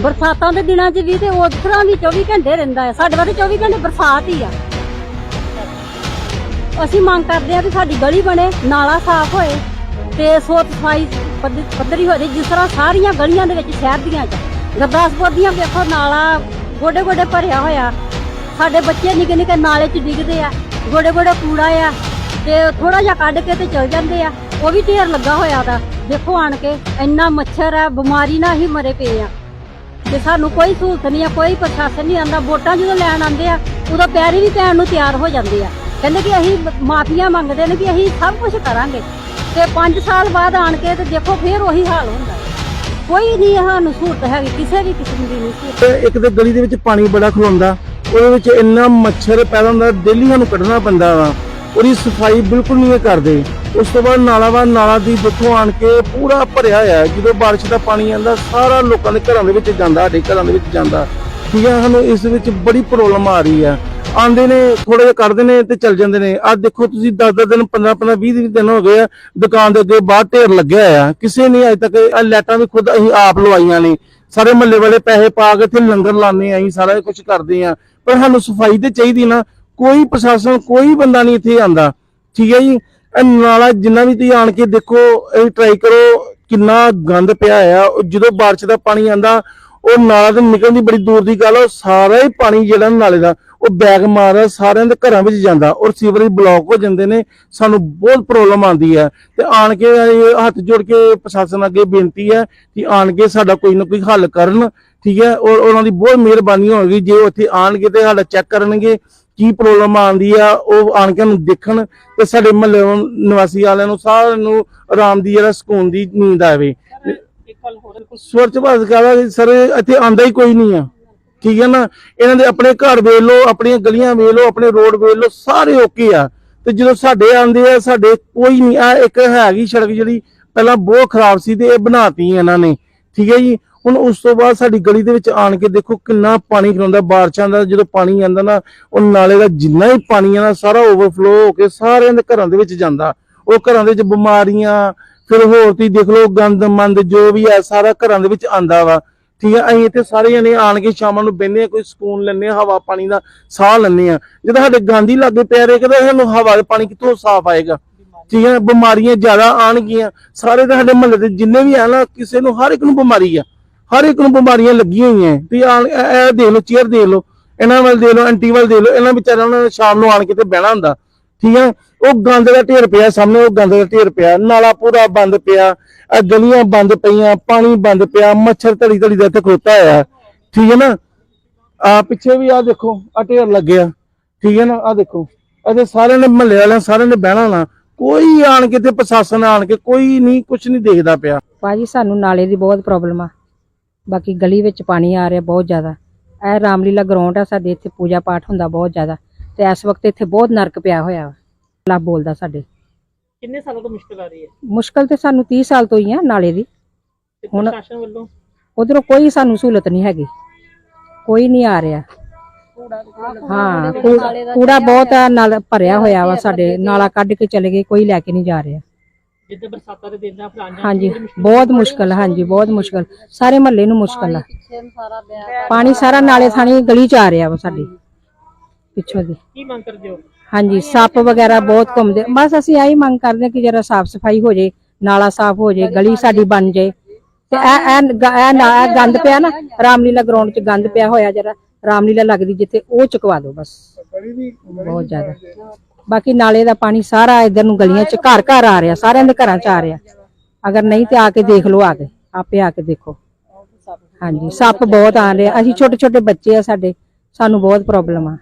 ਬਰਸਾਤਾਂ ਦੇ ਦਿਨਾਂ 'ਚ ਵੀ ਤੇ ਉਸ ਤਰ੍ਹਾਂ ਵੀ 24 ਘੰਟੇ ਰਹਿੰਦਾ ਹੈ। ਸਾਡੇ ਵਾਸਤੇ 24 ਘੰਟੇ ਬਰਸਾਤ ਹੀ ਆ। ਅਸੀਂ ਮੰਗ ਕਰਦੇ ਆ ਕਿ ਸਾਡੀ ਗਲੀ ਬਣੇ, ਨਾਲਾ ਸਾਫ਼ ਹੋਏ ਤੇ ਸੋਤ ਸਫ਼ਾਈ ਪੱਧ- ਪੱਧਰੀ ਹੋ ਜਾਏ ਜਿਸ ਤਰ੍ਹਾਂ ਸਾਰੀਆਂ ਗਲੀਆਂ ਦੇ ਵਿੱਚ ਸ਼ਹਿਰ ਦੀਆਂ ਚ। ਗੁਰਦਾਸਪੁਰ ਦੀਆਂ ਵੇਖੋ ਨਾਲਾ ਗੋਡੇ ਗੋਡੇ ਭਰਿਆ ਹੋਇਆ। ਸਾਡੇ ਬੱਚੇ ਨਿੱਕੇ ਨਿੱਕੇ ਨਾਲੇ 'ਚ ਡਿੱਗਦੇ ਆ ਗੋਡੇ ਗੋਡੇ ਕੂੜਾ ਆ ਤੇ ਥੋੜਾ ਜਿਹਾ ਕੱਢ ਕੇ ਤੇ ਚਲ ਜਾਂਦੇ ਆ। ਉਹ ਵੀ ਢੇਰ ਲੱਗਾ ਹੋਇਆ ਦਾ ਦੇਖੋ ਆਣ ਕੇ, ਇੰਨਾ ਮੱਛਰ ਆ, ਬਿਮਾਰੀ ਨਾਲ ਹੀ ਮਰੇ ਪਏ ਆ। ਤੇ ਸਾਨੂੰ ਕੋਈ ਸਹੂਲਤ ਨਹੀਂ ਆ, ਕੋਈ ਪ੍ਰਸ਼ਾਸਨ ਨਹੀਂ ਆਂਦਾ। ਵੋਟਾਂ ਜਦੋਂ ਲੈਣ ਆਂਦੇ ਆ, ਉਦੋਂ ਪੈਰੀ ਵੀ ਪੈਣ ਨੂੰ ਤਿਆਰ ਹੋ ਜਾਂਦੇ ਆ। ਕਹਿੰਦੇ ਕਿ ਅਸੀਂ ਮਾਫੀਆਂ ਮੰਗਦੇ ਨੇ ਕਿ ਅਸੀਂ ਸਭ ਕੁਝ ਕਰਾਂਗੇ। ਤੇ 5 ਸਾਲ ਬਾਅਦ ਆਣ ਕੇ ਤੇ ਦੇਖੋ ਫੇਰ ਉਹੀ ਹਾਲ ਹੁੰਦਾ ਕੋਈ ਨਹੀਂ ਸਾਨੂੰ ਸਹੂਲਤ ਹੈਗੀ, ਕਿਸੇ ਵੀ ਕਿਸਮ ਦੀ ਨਹੀਂ ਸਹੂਲਤ। ਇੱਕ ਤੇ ਗਲੀ ਦੇ ਵਿੱਚ ਪਾਣੀ ਬੜਾ ਖਲੋਂਦਾ, ਉਹਦੇ ਵਿੱਚ ਇੰਨਾ ਮੱਛਰ ਪੈਦਾ ਹੁੰਦਾ ਡੇਲੀ ਸਾਨੂੰ ਕੱਢਣਾ ਪੈਂਦਾ ਵਾ। ਉਹਦੀ ਸਫ਼ਾਈ ਬਿਲਕੁਲ ਨਹੀਂ ਕਰਦੇ। ਉਸ ਤੋਂ ਬਾਅਦ ਨਾਲਾ ਨਾਲਾ ਦੀ ਦੇਖੋ ਆਣ ਕੇ ਪੂਰਾ ਭਰਿਆ ਹੋਇਆ ਜਦੋਂ ਬਾਰਿਸ਼ ਦਾ ਪਾਣੀ ਆਂਦਾ ਸਾਰਾ ਲੋਕਾਂ ਦੇ ਘਰਾਂ ਦੇ ਵਿੱਚ ਜਾਂਦਾ, ਸਾਡੇ ਘਰਾਂ ਦੇ ਵਿੱਚ ਜਾਂਦਾ। ਠੀਕ ਹੈ, ਸਾਨੂੰ ਇਸ ਵਿੱਚ ਬੜੀ ਪ੍ਰੋਬਲਮ ਆ ਰਹੀ ਆ ਆਂਦੇ ਨੇ ਥੋੜੇ ਜਿਹਾ ਕੱਢਦੇ ਨੇ ਤੇ ਚੱਲ ਜਾਂਦੇ ਨੇ। ਅੱਜ ਦੇਖੋ ਤੁਸੀਂ 10 ਦਿਨ 15 15 20 ਦਿਨ ਹੋ ਗਏ ਆ, ਦੁਕਾਨ ਦੇ ਅੱਗੇ ਬਾਹਰ ਢੇਰ ਲੱਗਿਆ ਹੋਇਆ। ਕਿਸੇ ਨੇ ਅਜੇ ਤੱਕ ਇਹ ਲਾਈਟਾਂ ਵੀ ਖੁਦ ਅਸੀਂ ਆਪ ਲਵਾਈਆਂ ਨੇ। ਸਾਰੇ ਮਹੱਲੇ ਵਾਲੇ ਪੈਸੇ ਪਾ ਕੇ ਇੱਥੇ ਲੰਗਰ ਲਾਣੇ ਅਸੀਂ ਸਾਰਾ ਕੁਝ ਕਰਦੇ ਆ। ਪਰ ਸਾਨੂੰ ਸਫ਼ਾਈ ਤੇ ਚਾਹੀਦੀ ਨਾ। ਕੋਈ ਪ੍ਰਸ਼ਾਸਨ ਕੋਈ ਬੰਦਾ ਨਹੀਂ ਇੱਥੇ ਆਂਦਾ। ਠੀਕ ਹੈ ਜੀ? ਇਹ ਨਾਲਾ ਜਿੰਨਾ ਵੀ ਤੁਸੀਂ ਆਣ ਕੇ ਦੇਖੋ ਇਹ ਟਰਾਈ ਕਰੋ ਕਿੰਨਾ ਗੰਦ ਪਿਆ ਆ ਜਦੋਂ ਬਾਰਿਸ਼ ਦਾ ਪਾਣੀ ਆਂਦਾ ਉਹ ਨਾਲਾ ਤੋਂ ਨਿਕਲਣ ਦੀ ਬੜੀ ਦੂਰ ਦੀ ਗੱਲ ਆ, ਉਹ ਸਾਰਾ ਹੀ ਪਾਣੀ ਜਿਹੜਾ ਨਾਲੇ ਦਾ ਉਹ ਬੈਗ ਮਾਰਦਾ ਸਾਰਿਆਂ ਦੇ ਘਰਾਂ ਵਿੱਚ ਜਾਂਦਾ। ਔਰ ਸੀਵਰੇਜ ਬਲੌਕ ਹੋ ਜਾਂਦੇ ਨੇ। ਸਾਨੂੰ ਬਹੁਤ ਪ੍ਰੋਬਲਮ ਆਉਂਦੀ ਹੈ। ਤੇ ਆਣ ਕੇ ਹੱਥ ਜੋੜ ਕੇ ਪ੍ਰਸ਼ਾਸਨ ਅੱਗੇ ਬੇਨਤੀ ਹੈ ਕਿ ਆਣ ਕੇ ਸਾਡਾ ਕੋਈ ਨਾ ਕੋਈ ਹੱਲ ਕਰਨ। ਠੀਕ ਹੈ? ਔਰ ਉਹਨਾਂ ਦੀ ਬਹੁਤ ਮਿਹਰਬਾਨੀ ਹੋਵੇਗੀ। ਜੇ ਉਹ ਇੱਥੇ ਆਣਗੇ ਤੇ ਸਾਡਾ ਚੈੱਕ ਕਰਨਗੇ। ਕੀ ਪ੍ਰੋਬਲਮ ਆਉਂਦੀ ਆ, ਉਹ ਆਣ ਕੇ ਨੂੰ ਦੇਖਣ ਤੇ ਸਾਡੇ ਮਹੱਲੇ ਨਿਵਾਸੀ ਵਾਲਿਆਂ ਨੂੰ ਸਾਰਿਆਂ ਨੂੰ ਆਰਾਮ ਦੀ ਜਿਹੜਾ ਸਕੂਨ ਦੀ ਨੀਂਦ ਆਵੇ। ਸਵਰਚ ਭਾਰਤ ਕਹਦਾ ਸਰ, ਇੱਥੇ ਆਂਦਾ ਹੀ ਕੋਈ ਨਹੀਂ ਆ। ਠੀਕ ਹੈ ਨਾ? ਇਹਨਾਂ ਦੇ ਆਪਣੇ ਘਰ ਵੇਖ ਲਓ, ਆਪਣੀਆਂ ਗਲੀਆਂ ਵੇਖ ਲਓ, ਆਪਣੇ ਰੋਡ ਵੇਖ ਲਓ, ਸਾਰੇ ਓਕੇ ਆ। ਤੇ ਜਦੋਂ ਸਾਡੇ ਆਂਦੇ ਆ, ਸਾਡੇ ਕੋਈ ਨਹੀਂ, ਆ ਇੱਕ ਹੈਗੀ ਸੜਕ ਜਿਹੜੀ ਪਹਿਲਾਂ ਬਹੁਤ ਖਰਾਬ ਸੀ ਤੇ ਇਹ ਬਣਾਤੀ ਇਹਨਾਂ ਨੇ। ਠੀਕ ਹੈ ਜੀ? ਹੁਣ ਉਸ ਤੋਂ ਬਾਅਦ ਸਾਡੀ ਗਲੀ ਦੇ ਵਿੱਚ ਆਣ ਕੇ ਦੇਖੋ ਕਿੰਨਾ ਪਾਣੀ ਖਲੋਂਦਾ, ਬਾਰਿਸ਼ਾਂ ਦਾ ਜਦੋਂ ਪਾਣੀ ਆਂਦਾ ਨਾ, ਉਹ ਨਾਲੇ ਦਾ ਜਿੰਨਾ ਹੀ ਪਾਣੀ ਆ ਨਾ, ਸਾਰਾ ਓਵਰਫਲੋ ਹੋ ਕੇ ਸਾਰਿਆਂ ਦੇ ਘਰਾਂ ਦੇ ਵਿੱਚ ਜਾਂਦਾ। ਉਹ ਘਰਾਂ ਦੇ ਵਿੱਚ ਬਿਮਾਰੀਆਂ, ਫਿਰ ਹੋਰ ਤੁਸੀਂ ਦੇਖ ਲਓ ਗੰਦ, ਮੰਦ, ਜੋ ਵੀ ਹੈ ਸਾਰਾ ਘਰਾਂ ਦੇ ਵਿੱਚ ਆਂਦਾ ਵਾ। ਠੀਕ ਹੈ ਅਸੀਂ ਇੱਥੇ ਸਾਰੇ ਜਣੇ ਆਣ ਕੇ ਸ਼ਾਮਾਂ ਨੂੰ ਬਹਿੰਦੇ ਆ, ਕੋਈ ਸਕੂਨ ਲੈਂਦੇ ਆ, ਹਵਾ ਪਾਣੀ ਦਾ ਸਾਹ ਲੈਂਦੇ ਆ। ਜਦੋਂ ਸਾਡੇ ਗਾਂਧੀ ਲਾਗੇ ਪੈ ਰਹੇ ਕਦੇ ਸਾਨੂੰ ਹਵਾ ਦਾ ਪਾਣੀ ਕਿੱਥੋਂ ਸਾਫ਼ ਆਏਗਾ? ਠੀਕ ਹੈ ਬਿਮਾਰੀਆਂ ਜ਼ਿਆਦਾ ਆਣਗੀਆਂ। ਸਾਰੇ ਤਾਂ ਸਾਡੇ ਮਹੱਲੇ ਦੇ ਜਿੰਨੇ ਵੀ ਆ ਨਾ, ਕਿਸੇ ਨੂੰ ਹਰ ਇੱਕ ਨੂੰ ਬਿਮਾਰੀ ਆ। ਹਰ ਇੱਕ ਨੂੰ ਬਿਮਾਰੀਆਂ ਲੱਗੀਆਂ ਹੋਈਆਂ ਤੁਸੀਂ ਆਣ ਇਹ ਦੇਖ ਲਓ, ਚੇਅਰ ਦੇਖ ਲਓ, ਇਹਨਾਂ ਵੱਲ ਦੇਖ ਲਓ, ਆਂਟੀ ਵੱਲ ਦੇਖ ਲਓ, ਇਹਨਾਂ ਵਿਚਾਰਿਆਂ ਨੂੰ ਸ਼ਾਮ ਨੂੰ ਆਣ ਕੇ ਤੇ ਬਹਿਣਾ ਹੁੰਦਾ। ਠੀਕ ਹੈ ਉਹ ਗੰਦ ਦਾ ਢੇਰ ਪਿਆ ਸਾਹਮਣੇ, ਉਹ ਗੰਦ ਦਾ ਢੇਰ ਪਿਆ। ਨਾਲਾ ਪੂਰਾ ਬੰਦ ਪਿਆ, ਇਹ ਗਲੀਆਂ ਬੰਦ ਪਈਆਂ, ਪਾਣੀ ਬੰਦ ਪਿਆ, ਮੱਛਰ ਧੜੀ ਧੜੀ ਦਾ ਇੱਥੇ ਖੋਤਾ ਹੋਇਆ। ਠੀਕ ਹੈ ਨਾ? ਆ ਪਿੱਛੇ ਵੀ ਆ ਦੇਖੋ, ਆ ਢੇਰ ਲੱਗਿਆ। ਠੀਕ ਹੈ ਨਾ? ਆ ਦੇਖੋ, ਇਹਦੇ ਸਾਰਿਆਂ ਨੇ ਮਹੱਲੇ ਵਾਲਿਆਂ ਸਾਰਿਆਂ ਨੇ ਬਹਿਣਾ ਨਾ। ਕੋਈ ਆਣ ਕੇ ਤੇ ਪ੍ਰਸ਼ਾਸਨ ਆਣ ਕੇ ਕੋਈ ਨਹੀਂ ਕੁਝ ਨਹੀਂ ਦੇਖਦਾ ਪਿਆ। ਭਾਜੀ, ਸਾਨੂੰ ਨਾਲੇ ਦੀ ਬਹੁਤ ਪ੍ਰੋਬਲਮ ਆ। ਬਾਕੀ ਗਲੀ ਵਿੱਚ ਪਾਣੀ ਆ ਰਿਹਾ ਬਹੁਤ ਜ਼ਿਆਦਾ। ਇਹ ਰਾਮਲੀਲਾ ਗਰਾਊਂਡ ਆ ਸਾਡੇ ਇੱਥੇ ਪੂਜਾ ਪਾਠ ਹੁੰਦਾ ਬਹੁਤ ਜ਼ਿਆਦਾ। ਤੇ ਇਸ ਵਕਤ ਇੱਥੇ ਬਹੁਤ ਨਰਕ ਪਿਆ ਹੋਇਆ ਵਾ। ਲਾ ਬੋਲਦਾ ਸਾਡੇ। ਕਿੰਨੇ ਸਾਲਾਂ ਤੋਂ ਮੁਸ਼ਕਲ ਆ ਰਹੀ ਹੈ? ਮੁਸ਼ਕਲ ਤੇ ਸਾਨੂੰ 30 ਸਾਲ ਤੋਂ ਹੀ ਆ ਨਾਲੇ ਦੀ। ਤੇ ਹੁਣ- ਪ੍ਰਸ਼ਾਸਨ ਵੱਲੋਂ? ਉਧਰੋਂ ਕੋਈ ਸਾਨੂੰ ਸਹੂਲਤ ਨਹੀਂ ਹੈਗੀ। ਕੋਈ ਨਹੀਂ ਆ ਰਿਹਾ। ਹਾਂ ਕੂੜਾ- ਕੂੜਾ ਬਹੁਤ ਆ ਨਾਲ ਭਰਿਆ ਹੋਇਆ ਵਾ ਸਾਡੇ। ਨਾਲਾ ਕੱਢ ਕੇ ਚਲੇ ਗਏ ਕੋਈ ਲੈ ਕੇ ਨਹੀਂ ਜਾ ਰਿਹਾ। ਜਿੱਦਾਂ ਬਰਸਾਤਾਂ ਦੇ ਦਿਨ ਦਾ ਫਿਰ ਆਉਣ ਜਾਣ ਹਾਂਜੀ ਬਹੁਤ ਮੁਸ਼ਕਲ ਹਾਂਜੀ ਬਹੁਤ ਮੁਸ਼ਕਲ ਸਾਰੇ ਮਹੱਲੇ ਨੂੰ ਮੁਸ਼ਕਲ ਆ। ਪਾਣੀ ਸਾਰਾ ਨਾਲੇ ਥਾਣੀ ਗਲੀ ਚ ਆ ਰਿਹਾ ਵਾ ਸਾਡੀ ਪਿੱਛੋਂ ਦੀ। ਕੀ ਮੰਗ ਕਰਦੇ ਹੋ? ਹਾਂਜੀ ਸੱਪ ਵਗੈਰਾ ਬਹੁਤ ਘੁੰਮਦੇ ਬਸ ਅਸੀਂ ਆਹੀ ਮੰਗ ਕਰਦੇ ਕਿ ਜਰਾ ਸਾਫ਼ ਸਫ਼ਾਈ ਹੋ ਜੇ ਨਾਲਾ ਸਾਫ਼ ਹੋ ਜੇ ਗਲੀ ਸਾਡੀ ਬਣ ਜੇ। ਤੇ ਇਹ ਇਹ ਨਾ- ਗੰਦ ਪਿਆ ਨਾ ਰਾਮਲੀਲਾ ਗਰਾਊਂਡ 'ਚ ਗੰਦ ਪਿਆ ਹੋਇਆ ਜਰਾ ਰਾਮਲੀਲਾ ਲੱਗਦੀ ਜਿੱਥੇ ਉਹ ਚੁਕਵਾ ਦਿਓ ਬਸ। ਬਹੁਤ ਜ਼ਿਆਦਾ। ਬਾਕੀ ਨਾਲੇ ਦਾ ਪਾਣੀ ਸਾਰਾ ਇਧਰ ਨੂੰ ਗਲੀਆਂ 'ਚ ਘਰ ਘਰ ਆ ਰਿਹਾ, ਸਾਰਿਆਂ ਦੇ ਘਰਾਂ 'ਚ ਆ ਰਿਹਾ। ਅਗਰ ਨਹੀਂ ਤੇ ਆ ਕੇ ਦੇਖ ਲਓ ਆ ਕੇ, ਆਪੇ ਆ ਕੇ ਦੇਖੋ। ਹਾਂਜੀ, ਸੱਪ ਬਹੁਤ ਆ ਰਹੇ। ਅਸੀਂ ਛੋਟੇ ਛੋਟੇ ਬੱਚੇ ਆ ਸਾਡੇ, ਸਾਨੂੰ ਬਹੁਤ ਪ੍ਰੋਬਲਮ ਆ।